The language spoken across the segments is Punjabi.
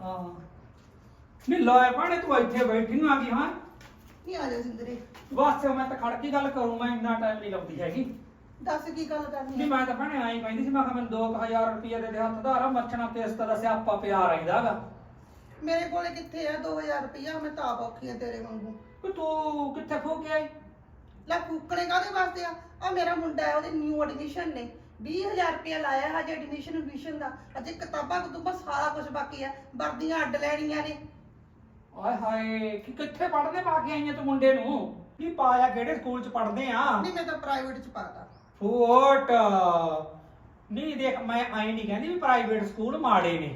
ਹਾਂ ਨਹੀਂ ਲੋਏ ਪਾਣੇ ਤੂੰ ਇੱਥੇ ਬੈਠੀ ਨੂੰ ਆ ਗਈ ਹਾਂ? ਨਹੀਂ ਆ ਜਾ ਸਿੰਦਰੇ। ਬਸ ਮੈਂ ਤਾਂ ਖੜ ਕੇ ਗੱਲ ਕਰੂੰ ਮੈਂ ਇੰਨਾ ਟਾਈਮ ਨਹੀਂ ਲਾਉਂਦੀ ਹੈਗੀ। ਦੱਸ ਕੀ ਗੱਲ ਕਰਨੀ ਨਹੀਂ ਹੈ ਮੈਂ ਤਾਂ ਭੈਣੇ ਆਈ ਕਹਿੰਦੀ ਸੀ ਮੈਂ ਕਿਹਾ ਮੈਨੂੰ 2000 ਰੁਪਏ ਦੇ ਦੇ ਹੱਥ ਧਾਰਾ ਮੱਛਣਾ ਤੇ ਇਸ ਤਰ੍ਹਾਂ ਸਿਆਪਾ ਪਿਆ ਰਹਿੰਦਾਗਾ ਮੇਰੇ ਕੋਲੇ ਕਿੱਥੇ ਆ 2000 ਰੁਪਇਆ ਮੈਂ ਤਾਂ ਆਪ ਔਖੀ ਆ ਤੇਰੇ ਵਾਂਗੂ। ਕਿ ਤੂੰ ਕਿੱਥੇ ਖੋ ਕੇ ਆਈ ਲੈ ਫੂਕਣੇ ਕਾਦੇ ਵਾਸਤੇ ਆ? ਆ ਮੇਰਾ ਮੁੰਡਾ ਹੈ ਉਹਦੇ ਨਿਊ ਐਡਮਿਸ਼ਨ ਨੇ। 20000 ਰੁਪਇਆ ਲਾਇਆ ਹਜੇ ਐਡਮਿਸ਼ਨ ਐਡਮਿਸ਼ਨ ਦਾ। ਅਜੇ ਕਿਤਾਬਾਂ ਕਤੂਬਾਂ ਸਾਰਾ ਕੁਝ ਬਾਕੀ ਹੈ। ਵਰਦੀਆਂ ਅੱਡ ਲੈਣੀਆਂ ਨੇ। ਆਏ ਹਾਏ ਕਿ ਕਿੱਥੇ ਪੜ੍ਹਦੇ ਪਾ ਕੇ ਆਈਆਂ ਤੂੰ ਮੁੰਡੇ ਨੂੰ? ਕੀ ਪਾਇਆ ਕਿਹੜੇ ਸਕੂਲ ਚ ਪੜ੍ਹਦੇ ਆ? ਨਹੀਂ ਮੈਂ ਤਾਂ ਪ੍ਰਾਈਵੇਟ ਚ ਪਾਤਾ ਫੋਟ। ਨਹੀਂ ਦੇਖ ਮੈਂ ਆਈ ਨਹੀਂ ਕਹਿੰਦੀ ਵੀ ਪ੍ਰਾਈਵੇਟ ਸਕੂਲ ਮਾੜੇ ਨੇ।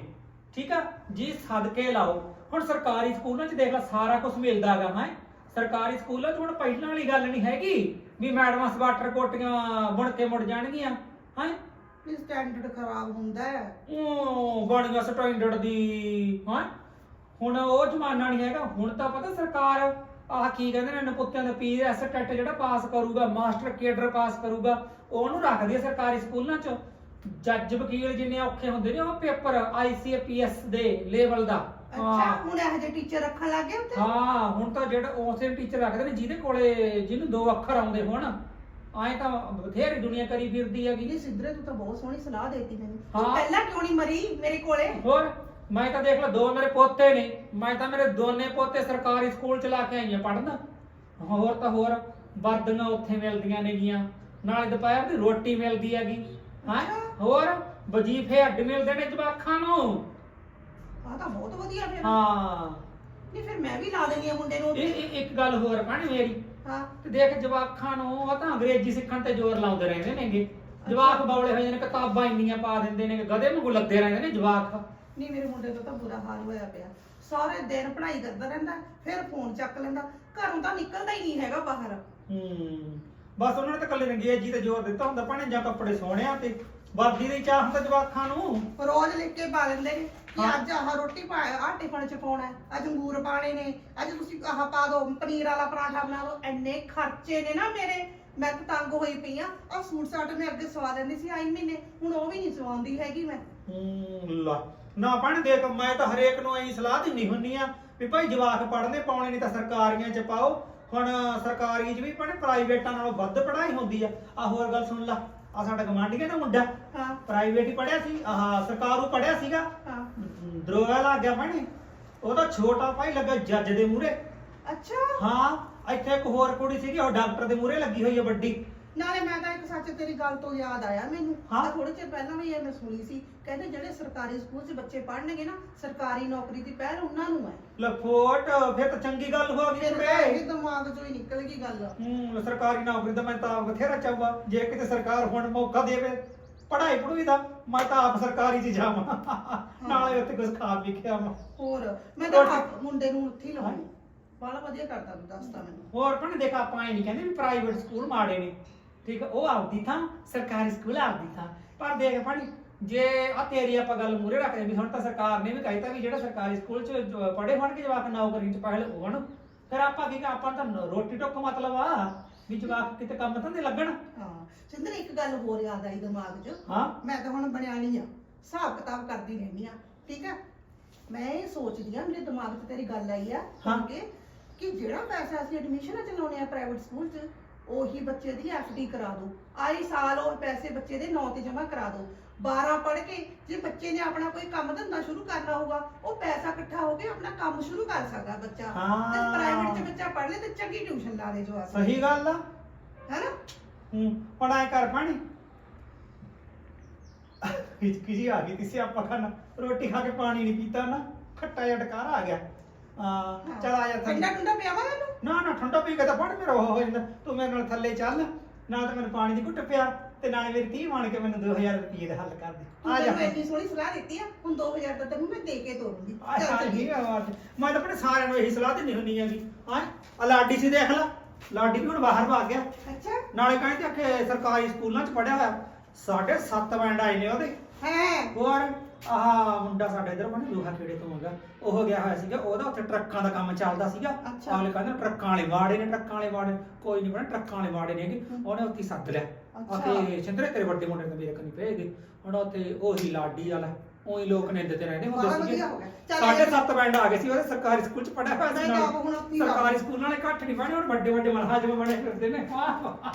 ਠੀਕ ਆ? ਜੀ ਸਦਕੇ ਲਾਓ। ਹੁਣ ਸਰਕਾਰੀ ਸਕੂਲਾਂ 'ਚ ਦੇਖ ਲੈ ਸਾਰਾ ਕੁਝ ਮਿਲਦਾਗਾ ਹੈ? ਸਰਕਾਰੀ ਸਕੂਲਾਂ 'ਚ ਹੁਣ ਪਹਿਲਾਂ ਵਾਲੀ ਗੱਲ ਨਹੀਂ ਹੈਗੀ ਵੀ ਮੈਡਮਾਂ ਸਵਾਟਰ ਕੋਟੀਆਂ ਬੁਣ ਕੇ ਮੁੜ ਜਾਣਗੀਆਂ। ਹੈ? ਵੀ ਸਟੈਂਡਰਡ ਖਰਾਬ ਹੁੰਦਾ ਹੈ। ਉਹ ਬਣੀਆਂ ਸਟੈਂਡਰਡ ਦੀ ਹਾਂ? ਹੁਣ ਉਹ ਜ਼ਮਾਨਾ ਨਹੀਂ ਹੈਗਾ ਹੁਣ ਤਾਂ ਪਤਾ ਸਰਕਾਰ ਆਹ ਕੀ ਕਹਿੰਦੇ ਨੇ ਨਪੁੱਤਿਆਂ ਦਾ ਪੀਐਸ ਟੈਟ ਜਿਹੜਾ ਪਾਸ ਕਰੂਗਾ ਮਾਸਟਰ ਕੇਡਰ ਪਾਸ ਕਰੂਗਾ ਉਹਨੂੰ ਰੱਖਦੀ ਹੈ ਸਰਕਾਰੀ ਸਕੂਲਾਂ 'ਚ। ਜੱਜ ਵਕੀਲ ਜਿੰਨੇ ਔਖੇ ਹੁੰਦੇ ਨੇ ਉਹ ਪੇਪਰ ਆਈਸੀਪੀਐਸ ਦੇ ਲੈਵਲ ਦਾ। ਅੱਛਾ ਹੁਣ ਇਹੋ ਜਿਹੇ ਟੀਚਰ ਰੱਖਣ ਲੱਗ ਗਏ ਉੱਥੇ? ਹਾਂ ਹੁਣ ਤਾਂ ਜਿਹੜਾ ਉਸੇ ਟੀਚਰ ਰੱਖਦੇ ਨੇ ਜਿਹਦੇ ਕੋਲੇ ਜਿਹਨੂੰ ਦੋ ਅੱਖਰ ਆਉਂਦੇ ਹੋਣ। ਐਂ ਤਾਂ ਬਥੇਰੀ ਦੁਨੀਆ ਕਰੀ ਫਿਰਦੀ ਹੈਗੀ ਇਹ ਸਿੱਧਰੇ ਤੂੰ ਤਾਂ ਬਹੁਤ ਸੋਹਣੀ ਸਲਾਹ ਦੇਤੀ ਮੈਨੂੰ। ਤੂੰ ਹਾਂ। ਪਹਿਲਾਂ ਕਿਉਂ ਨਹੀਂ ਮਰੀ ਮੇਰੇ ਕੋਲੇ? ਹੋਰ ਮੈਂ ਤਾਂ ਦੇਖ ਲਾ ਦੋ ਮੇਰੇ ਪੋਤੇ ਨੇ। ਮੈਂ ਤਾਂ ਮੇਰੇ ਦੋਨੇ ਪੋਤੇ ਸਰਕਾਰੀ ਸਕੂਲ ਚ ਲਾ ਕੇ ਆਈਆਂ ਪੜਨ ਹੋਰ ਤਾਂ ਹੋਰ ਵਰਦੀਆਂ ਉੱਥੇ ਮਿਲਦੀਆਂ ਨੇਗੀਆਂ। ਨਾਲੇ ਦੁਪਹਿਰ ਦੀ ਰੋਟੀ ਮਿਲਦੀ ਹੈਗੀ। ਹਾਂ? ਹੋਰ ਵਜੀਫੇ ਅੱਡ ਮਿਲਦੇ ਨੇ ਜਵਾਖਾਂ ਨੂੰ। ਆ ਤਾਂ ਬਹੁਤ ਵਧੀਆ ਫਿਰ। ਹਾਂ। ਵੀ ਲਾ ਦੇਣੀ ਆ ਮੁੰਡੇ ਨੂੰ। ਇਹ ਇਹ- ਇੱਕ ਗੱਲ ਹੋਰ ਕਹਣੀ ਮੇਰੀ। ਹਾਂ। ਤੇ ਦੇਖ ਜਵਾਖਾਂ ਨੂੰ ਉਹ ਤਾਂ ਅੰਗਰੇਜ਼ੀ ਸਿੱਖਣ ਤੇ ਜ਼ੋਰ ਲਾਉਂਦੇ ਰਹਿੰਦੇ ਨੇਗੇ। ਜਵਾਕ ਬੌਲੇ ਹੋਏ ਨੇ ਕਿਤਾਬਾਂ ਇੰਨੀਆਂ ਪਾ ਦਿੰਦੇ ਨੇ ਗਧੇ ਵਾਂਗੂ ਲੱਦੇ ਰਹਿੰਦੇ ਨੇ ਜਵਾਕ। ਨਹੀਂ ਮੇਰੇ ਮੁੰਡੇ ਦਾ ਤਾਂ ਬੁਰਾ ਹਾਲ ਹੋਇਆ ਪਿਆ। ਸਾਰੇ ਦਿਨ ਪੜ੍ਹਾਈ ਕਰਦਾ ਰਹਿੰਦਾ ਫਿਰ ਫੋਨ ਚੱਕ ਲੈਂਦਾ। ਘਰੋਂ ਤਾਂ ਨਿਕਲਦਾ ਹੀ ਨਹੀਂ ਹੈਗਾ ਬਾਹਰ। ਹੂੰ। ਬਸ ਉਹਨਾਂ ਨੇ ਤਾਂ ਕੱਲੇ ਅੰਗਰੇਜ਼ੀ ਤੇ ਜ਼ੋਰ ਦਿੱਤਾ ਹੁੰਦਾ ਭਾਣੇ ਜਾਂ ਕੱਪੜੇ ਸੋਹਣਿਆ ਤੇ। ਵਰਦੀ ਦੀ ਚਾਹ ਹੁੰਦਾ ਜਵਾਕਾਂ ਨੂੰ? ਰੋਜ਼ ਲਿਖ ਕੇ ਪਾ ਦਿੰਦੇ ਨੇ ਕਿ ਹਾਂ। ਅੱਜ ਆਹ ਰੋਟੀ ਪਾ ਆਹ ਟਿਫਨ ਚ ਪਾਉਣਾ ਹੈ ਅੱਜ ਅੰਗੂਰ ਪਾਣੇ ਨੇ ਅੱਜ ਤੁਸੀਂ ਆਹ ਪਾ ਦਿਓ ਪਨੀਰ ਵਾਲਾ ਪਰਾਠਾ ਬਣਾ ਦਿਓ ਐਨੇ ਖਰਚੇ ਨੇ ਨਾ ਮੇਰੇ ਮੈਂ ਤਾਂ ਤੰਗ ਹੋਈ ਪਈ ਆ ਆ ਸੂਟ ਸਾਟ ਮੈਂ ਅੱਗੇ ਸਵਾ ਲੈਂਦੀ ਸੀ ਆਈ ਮਹੀਨੇ ਹੁਣ ਉਹ ਵੀ ਨਹੀਂ ਸਵਾਉਂਦੀ ਹੈਗੀ ਮੈਂ। ਹੂੰ ਲਾ ਨਾ ਭਾਣੇ ਦੇਖ ਮੈਂ ਤਾਂ ਹਰੇਕ ਨੂੰ ਐਂ ਸਲਾਹ ਦਿੰਨੀ ਹੁੰਨੀ ਆ ਵੀ ਭਾਈ ਜਵਾਕ ਪੜ੍ਹਨੇ ਪਾਉਣੇ ਨਹੀਂ ਤਾਂ ਸਰਕਾਰੀਆਂ ਚ ਪਾਓ। ਹੁਣ ਸਰਕਾਰੀ ਚ ਵੀ ਭਾਣੇ ਪ੍ਰਾਈਵੇਟਾਂ ਨਾਲੋਂ ਵੱਧ ਪੜ੍ਹਾਈ ਹੁੰਦੀ ਆ। ਆ ਹੋਰ ਗੱਲ ਸੁਣ ਲਾ। ਆ ਸਾਡਾ ਗਵਾਂਢੀ ਨਾ ਮੁੰਡਾ। ਹਾਂ। ਪ੍ਰਾਈਵੇਟ ਹੀ ਪੜ੍ਹਿਆ ਸੀ ਆਹ ਸਰਕਾਰੂ ਪੜ੍ਹਿਆ ਸੀਗਾ। ਹਾਂ। ਦਰੋਗਾ ਲੱਗ ਗਿਆ ਭਾਣੇ ਉਹਦਾ ਛੋਟਾ ਭਾਈ ਲੱਗਾ ਜੱਜ ਦੇ ਮੂਹਰੇ। ਅੱਛਾ। ਹਾਂ ਇੱਥੇ ਇੱਕ ਹੋਰ ਕੁੜੀ ਸੀਗੀ ਉਹ ਡਾਕਟਰ ਦੇ ਮੂਹਰੇ ਲੱਗੀ ਹੋਈ ਹੈ ਵੱਡੀ। ਨਾਲੇ ਮੈਂ ਤਾਂ ਇੱਕ ਸੱਚ ਤੇਰੀ ਗੱਲ ਤੋਂ ਯਾਦ ਆਇਆ ਮੈਨੂੰ। ਹਾਂ। ਥੋੜੇ ਚਿਰ ਪਹਿਲਾਂ ਵੀ ਇਹ ਮੈਂ ਸੁਣੀ ਸੀ। ਕਹਿੰਦੇ ਜਿਹੜੇ ਸਰਕਾਰੀ ਸਕੂਲ 'ਚ ਬੱਚੇ ਪੜ੍ਹਨਗੇ ਨਾ ਸਰਕਾਰੀ ਨੌਕਰੀ ਦੀ ਪਹਿਲ ਉਹਨਾਂ ਨੂੰ ਹੈ। ਲਫੋਟ ਫਿਰ ਤਾਂ ਚੰਗੀ ਗੱਲ ਹੋ ਗਈ ਫਿਰ ਤਾਂ ਇਹ ਤੇ ਦਿਮਾਗ 'ਚੋਂ ਹੀ ਨਿਕਲ ਗਈ ਗੱਲ। ਹੂੰ ਸਰਕਾਰੀ ਨੌਕਰੀ ਦਾ ਮੈਂ ਤਾਂ ਆਪ ਬਥੇਰਾ ਚਾਹੁੰਦਾ। ਜੇ ਕਿਤੇ ਸਰਕਾਰ ਹੁਣ ਮੌਕਾ ਦੇਵੇ ਪੜ੍ਹਾਈ ਪੜੂਈ ਦਾ ਮੈਂ ਤਾਂ ਆਪ ਸਰਕਾਰੀ 'ਚ ਜਾਵਾਂ। ਨਾਲੇ ਉੱਥੇ ਕੁਝ ਖਾ ਪੀ ਕੇ ਆਵਾਂ। ਹੋਰ ਮੈਂ ਤਾਂ ਆਪ ਮੁੰਡੇ ਨੂੰ ਉੱਥੇ ਹੀ ਲਾਉਣੀ ਬੜਾ ਵਧੀਆ ਕਰਦਾ ਤੂੰ ਦੱਸਦਾ ਮੈਨੂੰ। ਹੋਰ पण ਦੇਖ ਆਪਾਂ ਇਹ ਨਹੀਂ ਕਹਿੰਦੇ ਵੀ ਪ੍ਰਾਈਵੇਟ ਸਕੂਲ ਮਾੜੇ ਨੇ। ਠੀਕ ਆ ਉਹ ਆਪਦੀ ਥਾਂ ਸਰਕਾਰੀ ਸਕੂਲ ਆਪਦੀ ਥਾਂ। ਪਰ ਦੇਖ ਪਾਣੀ ਜੇ ਆ ਤੇਰੀ ਆਪਾਂ ਗੱਲ ਮੂਰੇ ਰੱਖਦੇ ਵੀ ਹੁਣ ਤਾਂ ਸਰਕਾਰ ਨੇ ਵੀ ਕਹਿਤਾ ਵੀ ਜਿਹੜਾ ਸਰਕਾਰੀ ਸਕੂਲ ਚ ਪੜ੍ਹੇ ਹੋਣਗੇ ਜਵਾਕ ਨੌਕਰੀ ਚ ਪਹਿਲ ਹੋਣ ਫਿਰ ਆਪਾਂ ਕੀ ਆਪਾਂ ਤਾਂ ਰੋਟੀ ਟੁੱਕ ਮਤਲਬ ਆ ਵੀ ਜਵਾਕ ਕਿਤੇ ਕੰਮ ਧੰਦੇ ਲੱਗਣ। ਹਾਂ ਸਿੰਦਰ ਇੱਕ ਗੱਲ ਹੋਰ ਯਾਦ ਆਈ ਦਿਮਾਗ 'ਚ। ਹਾਂ? ਮੈਂ ਤਾਂ ਹੁਣ ਬਣਿਆ ਨਹੀਂ ਆ ਹਿਸਾਬ ਕਿਤਾਬ ਕਰਦੀ ਰਹਿੰਦੀ ਆ ਠੀਕ ਹੈ ਮੈਂ ਇਹ ਸੋਚਦੀ ਆ ਮੇਰੇ ਦਿਮਾਗ 'ਚ ਤੇਰੀ ਗੱਲ ਆਈ ਆ ਹਾਂ। ਕਿ ਕਿ ਜਿਹੜਾ ਪੈਸਾ ਅਸੀਂ ਐਡਮਿਸ਼ਨ 'ਚ ਲਾਉਣੇ ਆ ਪ੍ਰਾਈਵੇਟ ਸਕੂਲ 'ਚ ਉਹੀ ਬੱਚੇ ਦੀ ਡੀ ਕਰਾ ਦਿਓ ਆਈ ਸਾਲ ਉਹ ਪੈਸੇ ਬੱਚੇ ਦੇ ਨਾਂ ਤੇ ਜਮ੍ਹਾਂ ਕਰਾ ਦਿਓ 12 ਪੜ੍ਹ ਕੇ ਜੇ ਬੱਚੇ ਨੇ ਆਪਣਾ ਕੋਈ ਕੰਮ ਧੰਦਾ ਸ਼ੁਰੂ ਕਰਨਾ ਹੋਊਗਾ ਉਹ ਪੈਸਾ ਇਕੱਠਾ ਹੋ ਕੇ ਆਪਣਾ ਕੰਮ ਸ਼ੁਰੂ ਕਰ ਸਕਦਾ ਬੱਚਾ। ਹਾਂ। ਪ੍ਰਾਈਵੇਟ 'ਚ ਬੱਚਾ ਪੜ੍ਹ ਲੇ ਤੇ ਚੰਗੀ ਟਿਊਸ਼ਨ ਲਾ ਦੇ ਜੋ ਆ ਸਹੀ ਗੱਲ ਆ। ਹੈਨਾ? ਹੂੰ ਹੁਣ ਐ ਕਰ ਪਾਣੀ ਕਿਜੀ ਆ ਗਈ ਤਿਸੇ ਆਪਾਂ ਖਾਣਾ। ਰੋਟੀ ਖਾ ਕੇ ਪਾਣੀ ਨਹੀਂ ਪੀਤਾ ਨਾ। ਖੱਟਾ ਜਿਹਾ ਟਕਾਰਾ ਆ ਗਿਆ। ਆ ਚਲ ਆ ਜਾ ਠੰਡਾ ਠੰਡਾ ਪਿਆਵਾ ਮੈਨੂੰ ਨਾ ਨਾ ਠੰਡਾ ਪੀ ਕੇ ਤਾਂ ਪੜ ਮੇਰਾ ਉਹ ਹੋ ਜਾਂਦਾ। ਤੂੰ ਮੇਰੇ ਨਾਲ ਥੱਲੇ ਚੱਲ। ਨਾ ਤਾਂ ਮੈਨੂੰ ਪਾਣੀ ਦੀ ਘੁੱਟ ਪਿਆ ਤੇ ਨਾਲੇ ਮੇਰੀ 30 ਬਣ ਕੇ ਮੈਨੂੰ 2000 ਰੁਪਏ ਦਾ ਹੱਲ ਕਰ ਦੇ। ਆ ਜਾ। ਇੰਨੀ ਸੋਹਣੀ ਸਲਾਹ ਦਿੱਤੀ ਆ ਹੁਣ 2000 ਦਾ ਤੈਨੂੰ ਮੈਂ ਦੇ ਕੇ ਤੋਰੂੰਗੀ ਆ ਚੱਲ ਆ ਬਾਤ ਮੈਂ ਤਾਂ ਆਪਣੇ ਸਾਰਿਆਂ ਨੂੰ ਇਹੀ ਸਲਾਹ ਦਿੰਦੀ ਹੁੰਦੀ ਹੈਗੀ ਹਾਂ ਆ ਲਾਡੀ ਸੀ ਦੇਖ ਲੈ। ਲਾਡੀ ਵੀ ਹੁਣ ਬਾਹਰ ਭੱਗ ਗਿਆ। ਅੱਛਾ। ਨਾਲੇ ਕਹਿੰਦੇ ਕਿ ਸਰਕਾਰੀ ਸਕੂਲਾਂ 'ਚ ਪੜਿਆ ਹੋਇਆ। ਸਾਢੇ ਸੱਤ ਬੈਂਡ ਆਏ ਨੇ ਉਹਦੇ। ਹੈ? ਹੋਰ ਆਹ ਮੁੰਡਾ ਸਾਡੇ ਇਧਰ ਬਣੇ ਲੋਹਾ ਖੇੜੇ ਤੋਂ ਆਉਂਦਾ। ਉਹ ਗਿਆ ਹੋਇਆ ਸੀਗਾ ਉਹਦਾ ਉੱਥੇ ਟਰੱਕਾਂ ਦਾ ਕੰਮ ਚੱਲਦਾ ਸੀਗਾ। ਅੱਛਾ। ਆਲੇ ਕਹਿੰਦੇ ਟਰੱਕਾਂ ਵਾਲੇ ਵਾੜੇ ਨੇ ਟਰੱਕਾਂ ਵਾਲੇ ਵਾੜੇ। ਕੋਈ ਨਹੀਂ ਬਣਾ ਟਰੱਕਾਂ ਵਾਲੇ ਵਾੜੇ ਹਮ। ਉਹਨੇ ਉੱਥੇ ਹੀ ਸੱਦ ਲਿਆ। ਅੱਛਾ। ਅਤੇ ਚੰਦਰੇ ਤੇਰੇ ਵੱਡੇ ਮੁੰਡੇ ਨੂੰ ਮੇਰੇ ਕੰਨੀ ਭੇਜ ਦੇ ਹੁਣ ਉੱਥੇ ਉਹੀ ਲਾਡੀ ਵਾਲਾ ਉਹੀ ਲੋਕ ਨਿੰਦਦੇ ਰਹਿੰਦੇ। ਬੜਾ ਹੁੰਦੇ ਵਧੀਆ ਸੀਗੇ ਹੋ ਗਿਆ। ਚੱਲ ਸਾਡੇ ਇਹ- ਸੱਤ ਬੈਂਡ ਆ ਗਏ ਸੀ ਉਹਦੇ ਸਰਕਾਰੀ ਸਕੂਲ ਚ ਪੜਿਆ ਹੋਇਆ ਸੀ ਸਰਕਾਰੀ ਸਕੂਲ ਨਾਲੇ ਘੱਟ ਨਹੀਂ ਪੜ੍ਹੇ ਹੁਣ ਵੱਡੇ ਵੱਡੇ ਮਹਾਰਾਜ ਬਣੇ ਫਿਰਦੇ ਨੇ। ਵਾਹ ਵਾਹ